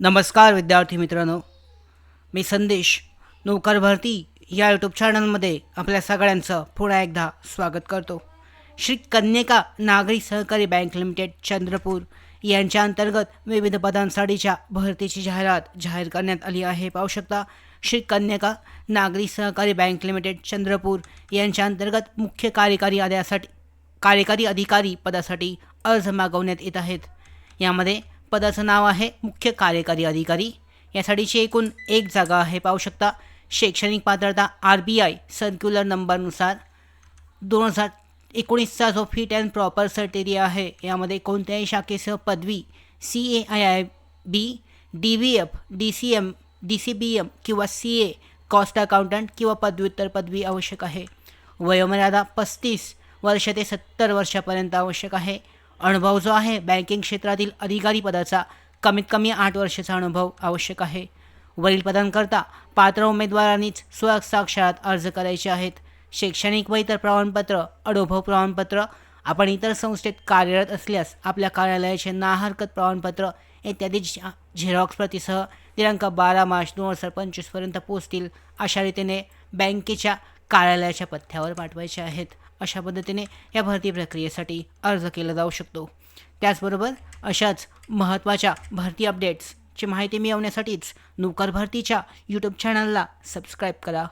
नमस्कार विद्यार्थी मित्रांनो. मी संदेश नोकर भरती या यूट्यूब चॅनलमध्ये आपल्या सगळ्यांचं पुन्हा एकदा स्वागत करतो. श्री कन्यका नागरी सहकारी बँक लिमिटेड चंद्रपूर यांच्या अंतर्गत विविध पदांसाठीच्या भरतीची जाहिरात जाहीर करण्यात आली आहे. पाहू शकता श्री कन्यका नागरी सहकारी बँक लिमिटेड चंद्रपूर यांच्या अंतर्गत मुख्य कार्यकारी आद्यासाठी कार्यकारी अधिकारी पदासाठी अर्ज मागवण्यात येत आहेत. यामध्ये पदाचं नाव आहे मुख्य कार्यकारी अधिकारी. यासाठीची एकूण एक जागा आहे पाहू शकता. शैक्षणिक पात्रता आर बी आय सर्क्युलर नंबरनुसार दोन हजार एकोणीसचा जो फिट अँड प्रॉपर सर्टेरिया आहे यामध्ये कोणत्याही शाखेसह पदवी C A I I B D V F D C M D C B M किंवा सी ए कॉस्ट अकाउंटंट किंवा पदव्युत्तर पदवी आवश्यक आहे. वयोमर्यादा पस्तीस वर्ष ते सत्तर वर्षापर्यंत आवश्यक आहे. अनुभव जो आहे बँकिंग क्षेत्रातील अधिकारी पदाचा कमीत कमी आठ वर्षाचा अनुभव आवश्यक आहे. वरील पदांकरता पात्र उमेदवारांनीच स्वसाक्षरात अर्ज करायचे आहेत. शैक्षणिक व इतर प्रमाणपत्र अनुभव प्रमाणपत्र आपण इतर संस्थेत कार्यरत असल्यास आपल्या कार्यालयाचे ना हरकत प्रमाणपत्र इत्यादी झेरॉक्स प्रतीसह दिनांक बारा मार्च दोन हजार पंचवीसपर्यंत पोचतील अशा रीतीने बँकेच्या कार्यालयाच्या पत्त्यावर पाठवायचे आहेत. अशा पद्धतीने या भरती प्रक्रियेसाठी अर्ज केला जाऊ शकतो. त्याचबरोबर अशाच महत्त्वाच्या भरती अपडेट्सची माहिती मिळवण्यासाठीच नोकर भरतीच्या यूट्यूब चॅनलला सबस्क्राईब करा.